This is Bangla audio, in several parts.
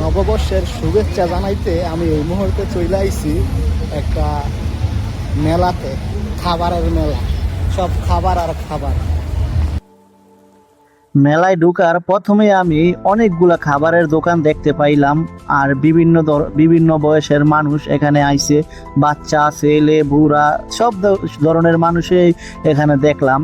নববর্ষের শুভেচ্ছা জানাইতে আমি এই মুহূর্তে চলে আইছি একটা মেলাতে, খাবারের মেলা। সব খাবার আর খাবার। মেলায় ঢুকার প্রথমে আমি অনেকগুলা খাবারের দোকান দেখতে পাইলাম আর বিভিন্ন বিভিন্ন বয়সের মানুষ এখানে আইছে। বাচ্চা, ছেলে, বুড়া, সব ধরনের মানুষই এখানে দেখলাম।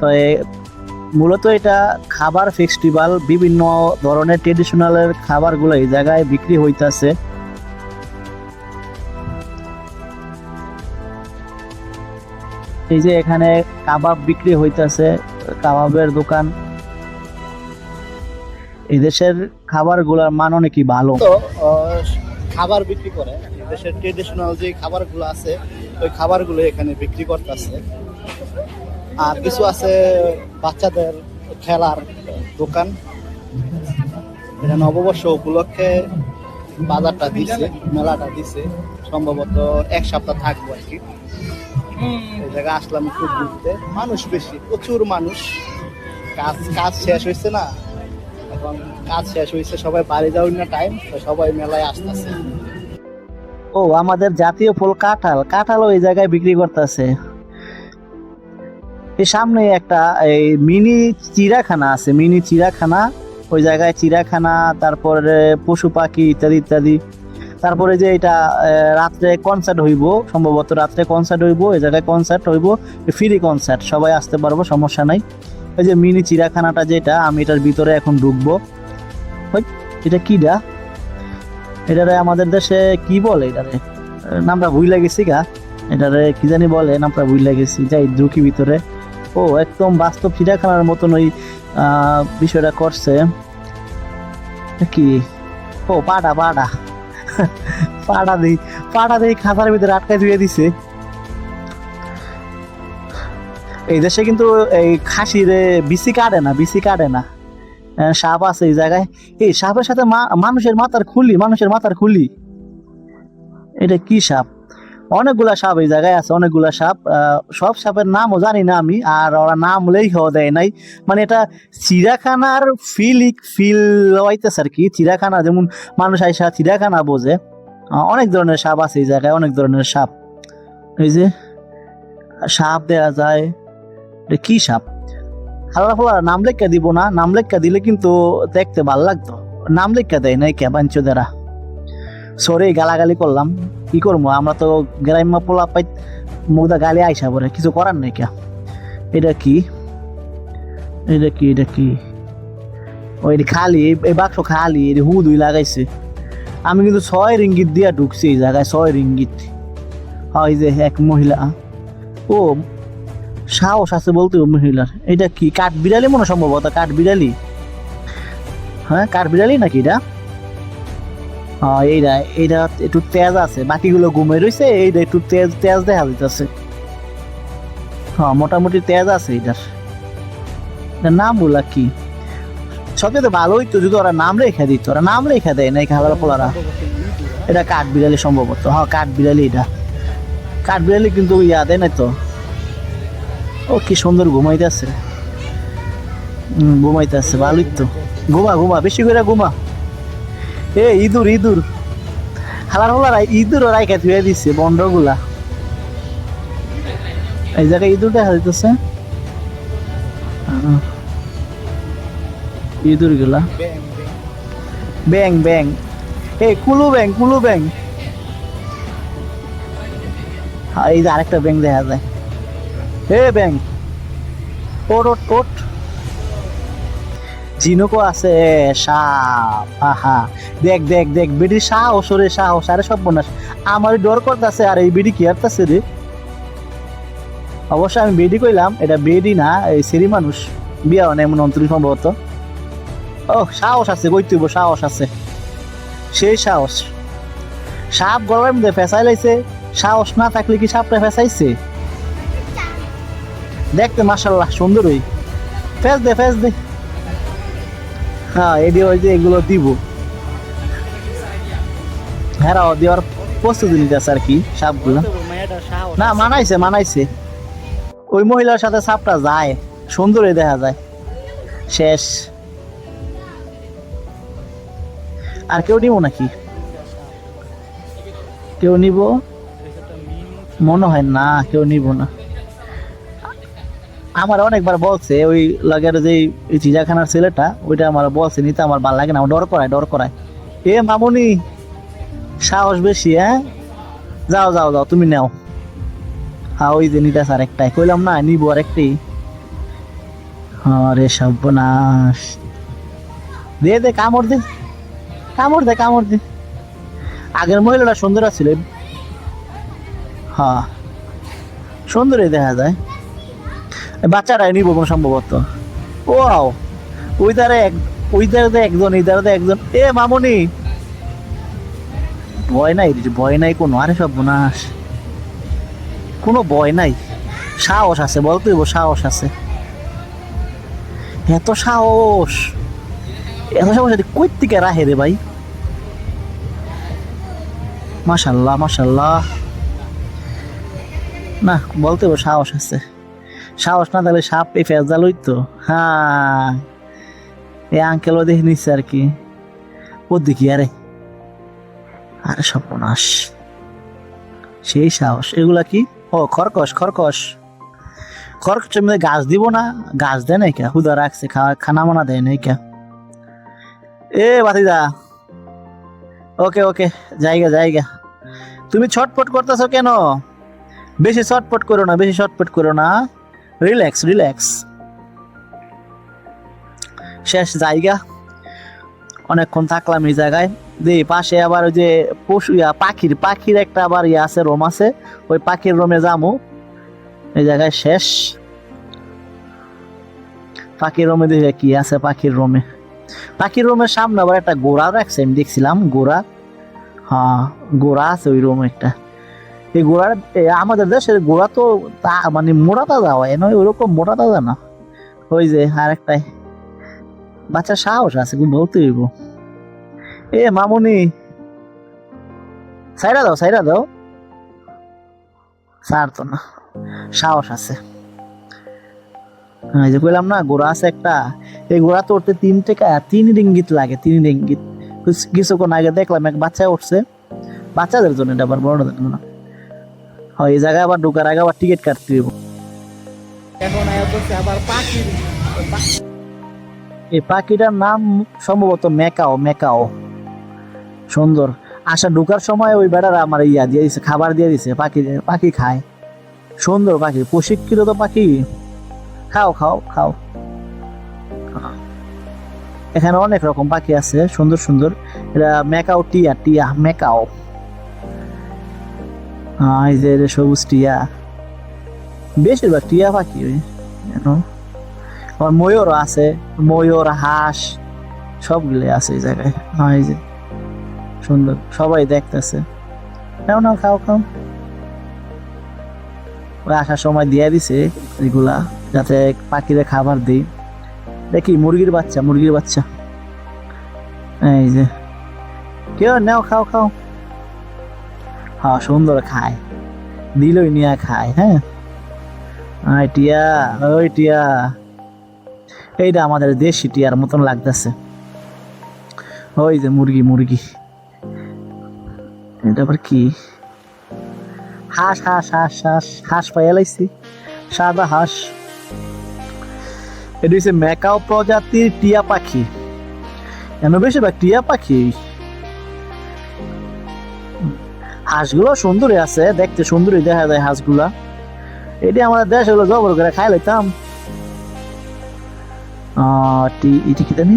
তো মূলত এটা খাবার ফেস্টিভ্যাল বিভিন্ন ধরনের ট্রেডিশনালের খাবারগুলো এই জায়গায় বিক্রি হইতাছে। এই যে এখানে কাবাব বিক্রি হইতাছে, কাবাবের দোকান। এই দেশের খাবারগুলোর মান অনেকই ভালো। খাবার বিক্রি করে। দেশের ট্রেডিশনাল যে খাবারগুলো আছে, ওই খাবারগুলো এখানে বিক্রি করতেছে। আর কিছু আছে বাচ্চাদের খেলার দোকান। নববর্ষ উপলক্ষে বাজারটা দিছে, মেলাটা দিছে। সম্ভবত এক সপ্তাহ থাকব আর কি। এই জায়গায় আসলাম একটু ঘুরতে। মানুষ বেশি, প্রচুর মানুষ। কাজ কাজ শেষ হয়েছে না। এখন কাজ শেষ হয়েছে সবাই বাড়ি যাওয়ার না টাইম তো সবাই মেলায় আসতেছে। ও, আমাদের জাতীয় ফল কাঁঠাল। কাঁঠাল ওই জায়গায় বিক্রি করতেছে। এই সামনে একটা, এই মিনি চিড়াখানা আছে, মিনি চিড়াখানা। ওই জায়গায় চিড়াখানা, তারপরে পশু পাখি ইত্যাদি ইত্যাদি। তারপরে যে এটা রাত্রে কনসার্ট হইব, সম্ভবত রাত্রে কনসার্ট হইব, এই জায়গায় কনসার্ট হইব ফ্রি কনসার্ট সবাই আসতে পারব, সমস্যা নাই। ওই যে মিনি চিড়াখানাটা যেটা, আমি এটার ভিতরে এখন ঢুকবো। এটা কিডা এটারে আমাদের দেশে কি বলে এটারে? নামটা ভুল লাগেছি গা। এটারে কি জানি বলে, নামটা ভুল লাগেছি যাই, ঢুকি ভিতরে। ও, একদম বাস্তব চিড়িয়াখানার মতন ওই বিষয়টা করছে। কি? ও, পাড়া পাড়া। পাড়া দেই পাড়া দেই খাতার ভিতরে আটকায় ধুয়ে দিছে। এই দেশে কিন্তু এই খাসির বিসি কাটে না বিসি কাটে না। সাপ আছে এই জায়গায়। এই সাপের সাথে মানুষের মাথার খুলি, মানুষের মাথার খুলি। এটা কি সাপ? অনেকগুলা সাপ এই জায়গায় আছে, অনেকগুলা সাপ সব সাপের নামও জানি না আমি, আর ওরা নাম লেখাও দেয় নাই। মানে এটা চিড়াখানার ফিল ফিল হইতেছে আর কি। চিড়াখানা যেমন মানুষ আইসা চিড়াখানা বোঝে অনেক ধরনের সাপ আছে এই জায়গায়, অনেক ধরনের সাপ। এই যে, সাপ দেয়া যায় কি সাপ? হালকা ফোলা নাম লেখা দিব না, নাম লেখা দিলে কিন্তু দেখতে ভালো লাগতো। নাম লেখা দেয় নাই কে, বাঞ্চদেরা? সরে গালাগালি করলাম। কি করব? আমরা তো গ্রাম্য পোলা পাই মুগদা গালি আইসা পরে। কিছু করার নেই কে? এটা কি? এটা কি? এটা কি? ওই খালি, এই- এই বাক্স খালি এটা হু দুই লাগাইছে। আমি কিন্তু ছয় রিঙ্গিত দিয়া ঢুকছি এই জায়গায়, ছয় রিঙ্গিত। হয় যে এক মহিলা। ও, সাহস আছে বলতে মহিলার। এটা কি? কাঠ বিড়ালি মনে সম্ভবত কাঠ বিড়ালি হ্যাঁ কাঠ বিড়ালি নাকি এটা? এইটা এইটা একটু তেজ আছে, বাকিগুলো ঘুমে রয়েছে এইটা একটু তেজ তেজ দেখা যাইতেছে। হ্যাঁ মোটামুটি তেজ আছে এটার এটার নাম বলা কি? সবচেয়ে ভালো হইতো যদি ওরা নাম রেখে দিত, ওরা নাম রেখে দেয় না এই খেলার পোলারা। এটা কাঠ বিড়ালি সম্ভবত হ্যাঁ কাঠ বিড়ালি এটা। কাঠ বিড়ালি কিন্তু ইয়া দেয় না তো। ও, কি সুন্দর ঘুমাইতেছে। ঘুমাইতেছে, ভালোই তো। ঘুমা ঘুমা, বেশি করে ঘুমা। এ, ইঁদুর ইঁদুর। হালার হলারা ইঁদুর রাইখা ধুয়ে দিচ্ছে বন্ডগুলা এই জায়গায় ইঁদুর দেখা দিতেছে ইঁদুরগুলা ব্যাং ব্যাং। এই কুলু ব্যাং কুলু ব্যাং। এই যে আরেকটা ব্যাং দেখা যায়। এ, ব্যাং। ওট ওট ওট। ঝিনুকও আছে, সাপ, আহা। দেখ দেখ দেখ বেডি সাহস রে, সাহস, আরে সব বনাস আমার ডর করতেছে, আর এই বেডি কি হারতেছে রে? অবশ্য আমি বেডি কইলাম, এটা বেডি না, এই সেরি মানুষ। বিয়া হয় এমন অন্তরি সম্ভবত। ও সাহস আছে কইতেইব সাহস আছে। সেই সাহস। সাপ গরমের মধ্যে ফেসাই লাইছে, সাহস না থাকলে কি সাপটা ফেসাইছে? দেখতে মাসাল্লাহ সুন্দরই। ফেস দে ফেস দে। হ্যাঁ এগুলো দিব। হ্যাঁ দেওয়ার প্রস্তুতি আর কি, সাপগুলো। না, মানাইছে মানাইছে। ওই মহিলার সাথে সাপটা যায়, সুন্দরই দেখা যায়। শেষ। আর কেউ নিব নাকি? কেউ নিব? মনে হয় না, কেউ নিব না। আমার অনেকবার বলছে, ওই লগের যে ওই চিড়িয়াখানার ছেলেটা, ওইটা আমার বলছে, নিতে আমার ভালো লাগে না, আমার ডর করায় ডর করায়। এ মামুনি, সাহস বেশি হ্যাঁ? যাও যাও যাও, তুমি নাও। হ্যাঁ ওই যে নিতে স্যার একটাই কইলাম না, নিবো আর একটি আরে সর্বনাশ। দে দে, কামড় দে কামড় দে কামড় দে। আগের মহিলাটা সুন্দর ছিল হ্যাঁ সুন্দরই দেখা যায়। এই বাচ্চাটাই নিব সম্ভবত। ও ওই ধারে এক ওই ধারে একজন এই ধারে একজন। এ, মামনি! ভয় নাই ভয় নাই কোনো, আরে সব বোনাস। কোনো ভয় নাই। সাহস আছে, বলতে হইব সাহস আছে। এত সাহস! এত সাহস কই থেকে রাহে রে ভাই? মাশাল্লাহ মাশাল্লাহ। না, বলতে সাহস আছে। সাহস না তাহলে সাপ এই ফেজা লইতো হ্যাঁ। এই আঙ্কেলও দেখে নিচ্ছে আর কি। ওর দেখি আরে? আরে সর্বনাশ। সেই সাহস। এগুলা কি? ও খরকশ খরকশ খরকসের মধ্যে গাছ দিব না? গাছ দেয় নাই কে? হুদা রাখছে, খাওয়া, খানা মানা দেয় নাই কে? এ, বাতিদা। ওকে ওকে। জায়গা জায়গা। তুমি ছটপট করতেছো কেন? বেশি ছটপট করো না, বেশি ছটপট করো না। রিল্যাক্স রিল্যাক্স শেষ জায়গা। অনেকক্ষণ থাকলাম এই জায়গায়। যে পাশে আবার ওই যে পশু, ইয়া, পাখির পাখির একটা আবার ইয়ে আছে, রোম আছে। ওই পাখির রোমে যামু। এই জায়গায় শেষ। পাখির রোমে দেখে কি আছে পাখির রোমে। পাখির রোমের সামনে আবার একটা গোড়া রাখছে, আমি দেখছিলাম, গোড়া। হ্যাঁ গোড়া আছে ওই রুমে একটা। এই গোড়ার আমাদের দেশের গোড়া তো তা মানে মোটা তাজা হয় নয় ওরকম মোটা তাজা না। ওই যে আর একটাই বাচ্চার সাহস আছে বলতে হইব। এ মামুনি, সাইরা দাও সাইরা দাও। সার তো না, সাহস আছে। এই যে কইলাম না, গোড়া আছে একটা। এই গোড়া তো উঠতে তিন টাকা, তিন রিঙ্গিত লাগে, তিন রিঙ্গিত। কিছ- কিছুক্ষণ আগে দেখলাম এক বাচ্চা উঠছে। বাচ্চাদের জন্য এটা আবার বড়দের না। হয় এই জায়গায় আবার ঢোকার আগে আবার টিকিট কাটতে এখন আবার পাখি। এই পাখিটার নাম সম্ভবত মেকাও মেকাও সুন্দর। আসা ঢুকার সময় ওই বেড়ারা আমার ইয়া দিয়ে দিছে খাবার দিয়ে দিছে পাখি পাখি খায়। সুন্দর পাখি প্রশিক্ষিত তো পাখি। খাও খাও খাও। এখানে অনেক রকম পাখি আছে সুন্দর সুন্দর। এটা মেকাও টিয়া টিয়া মেকাও এই যে এটা সবুজ টিয়া। বেশিরভাগ টিয়া পাখি ওই জানো আর ময়ূর আছে, ময়ূর, হাঁস, সবগুলো আছে এই জায়গায়। এই যে, সুন্দর, সবাই দেখতেছে। নাও নাও, খাও খাও। আসার সময় দিয়ে দিছে এগুলা, যাতে পাখিরে খাবার দিই। দেখি, মুরগির বাচ্চা মুরগির বাচ্চা। এই যে, কেউ নাও, খাও খাও। হ্যাঁ সুন্দর খায়। দিলই নিয়ে খায় হ্যাঁ? আয় টিয়া, ওই টিয়া। এইটা আমাদের দেশি টিয়ার মতন লাগতেছে। ওই যে মুরগি মুরগি। এটা আবার কি? হাঁস হাঁস হাঁস হাঁস হাঁস পাইয়া লাইছি। সাদা হাঁস। এটা হচ্ছে ম্যাকাও প্রজাতির টিয়া পাখি। কেন বেশিরভাগ টিয়া পাখি হাঁসগুলো সুন্দরই আছে, দেখতে সুন্দরই দেখা যায় হাঁসগুলা। এটি আমাদের দেশ হলো জবর করে খাই লাইতাম। এটি কি জানি?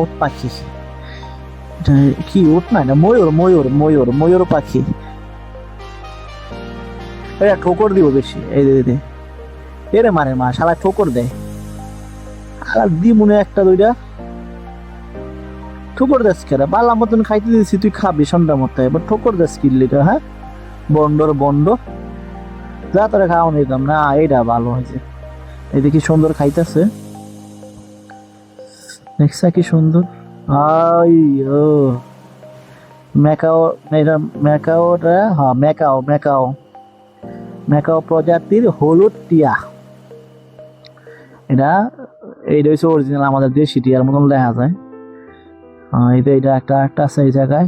ওট পাখি। কি ওট? না ময়ূর ময়ূর ময়ূর ময়ূর পাখি। এটা ঠোকর দিব বেশি, এই দে দে এরে মারে মা, শালা ঠোকর দেয় আর দি মনে একটা দুইটা। ঠোকর দেশ কেরা? বালা মতন খাইতে দিয়েছি তুই খাবি সন্ধ্যা মতো। এবার ঠোকর দেশ কিনলিটা হ্যাঁ? বন্ডর বন্ড যা তোরা খাওয়া নিতাম না এইটা ভালো হয়েছে। এই দেখি সুন্দর খাইতেছে। দেখছা কি সুন্দর? I, O. ম্যাকাও এটা ম্যাকাওটা হ্যাঁ ম্যাকাও ম্যাকাও। ম্যাকাও প্রজাতির হলুদ টিয়া। এটা এইটা হচ্ছে অরিজিনাল আমাদের দেশি টিয়ার মতন দেখা যায়। এই এটা একটা একটা আছে এই জায়গায়।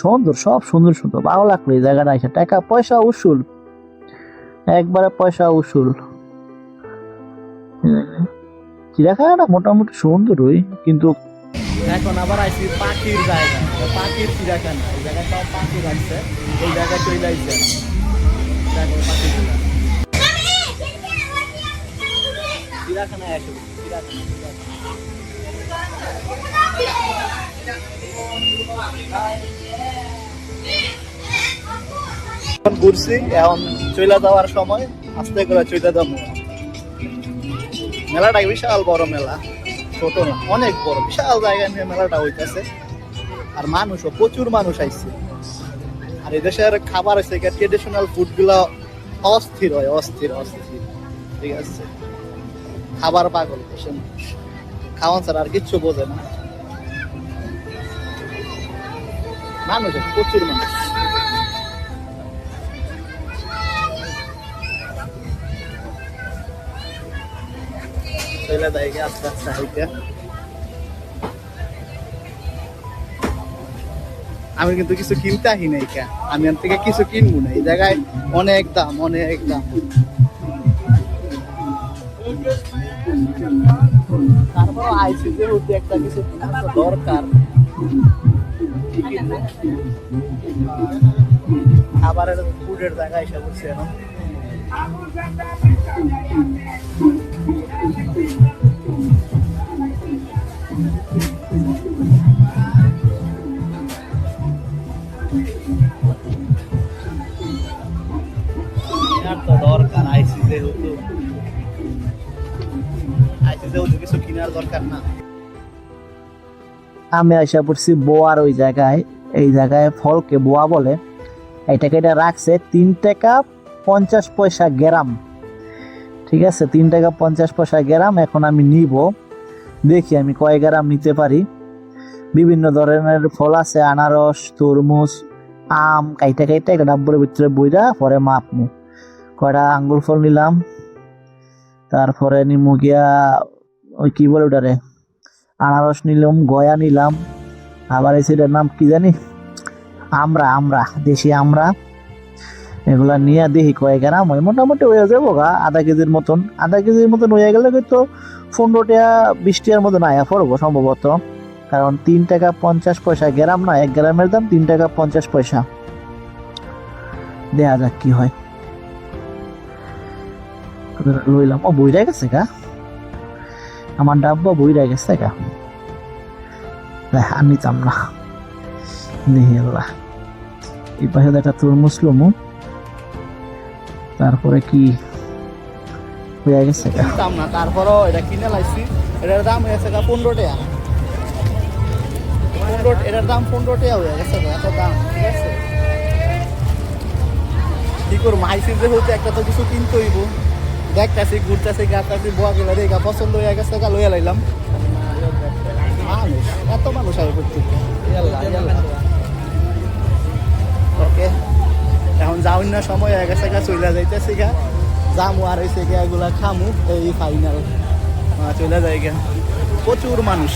সুন্দর সব সুন্দর সুন্দর। ভালো লাগল এই জায়গাটা এসে টাকা পয়সা উসুল। একবারে পয়সা উসুল। চিড়িয়াখানাটা মোটামুটি সুন্দরই কিন্তু এখন আবার আইছি পাখির জায়গা। পাখির চিড়িয়াখানা এই জায়গায় সব পাখি রাখছে এই জায়গায় চলে চিড়িয়াখানায় চিড়িয়াখানা। ঘুরছি, এখন যাওয়ার সময়, আস্তে করে যাব। মেলাটা বিশাল বড় মেলা, ছোট না, অনেক বড়, বিশাল জায়গা নিয়ে মেলাটা হইতেছে। আর মানুষও, প্রচুর মানুষ আইছে। আর এই দেশের খাবার আছে ট্রেডিশনাল ফুডগুলা অস্থির হয়, অস্থির অস্থির। ঠিক আছে? খাবার পাগল, দেশের মানুষ। খাওয়ান ছাড়া আর কিচ্ছু বোঝে না। মানুষ প্রচুর মানুষ। আস্তে আস্তে আমি কিন্তু কিছু কিনতে আহি নাই আমি এর থেকে কিছু কিনবো না। এই জায়গায় অনেক দাম অনেক দাম। তারপর আইসি যে হতে একটা কিছু দরকার? খাবারের ফুডের জায়গায় এসে বলছে এখন দরকার আইসি যেহেতু আমি আশা করছি বোয়ার ওই জায়গায়। এই জায়গায় ফলকে বোয়া বলে। এটাকে এটা রাখছে তিন টাকা পঞ্চাশ পয়সা গ্রাম। ঠিক আছে, তিন টাকা পঞ্চাশ পয়সা গ্রাম এখন আমি নিব। দেখি আমি কয় গ্রাম নিতে পারি। বিভিন্ন ধরনের ফল আছে, আনারস, তরমুজ, আম, কাইটা কাইটা একটা ডাব্বরের ভিতরে বইরা পরে মাপমু। কয়টা আঙ্গুর ফল নিলাম, তারপরে নিমু গিয়া ওই কি বলে ওটারে? আনারস নিলাম, গয়া নিলাম, আবার এই সেটার নাম কি জানি? আমরা আমরা দেশি আমরা এগুলা নিয়ে দেখি কয়েক গ্রাম হয় মোটামুটি হয়ে যাব গা, আধা কেজির মতন। আধা কেজির মতন হয়ে গেলে হয়তো পনেরো টাকা বিশ টাকার মতন আয়া পড়ব সম্ভবত। কারণ তিন টাকা পঞ্চাশ পয়সা গ্রাম না, এক গ্রামের দাম তিন টাকা পঞ্চাশ পয়সা। দেখা যাক কি হয়। লইলাম। ও, বইরা গেছে গা। আমার ডাব্বা বইরা গেছে গা। আর নিতাম না। দেখি আল্লাহ। এই পাশে একটা তরমুজ লমু তারপরে কি হয়ে গেছে না, তারপরও এটা কিনে লাইছি। এটার দাম হয়েছে গা পনেরো টাকা। পনেরো, এটার দাম পনেরো টাকা হয়ে গেছে এত দাম কি করব? আইসি যে একটা তো কিছু কিনতে হইব। দেখতেছি, ঘুরতেছি, গাতাছি, বোয়া গেলে রেগা পছন্দ হয়ে গেছে, গা লইয়া লাইলাম। মানুষ, এত মানুষ আগে প্রত্যেকটা ওকে, এখন যাও না সময় হয়ে গেছে গা চলে যাইতেছি গা। যামু আর হয়েছে গা এগুলা খামু, এই ফাইনাল চলে যায় গা প্রচুর মানুষ।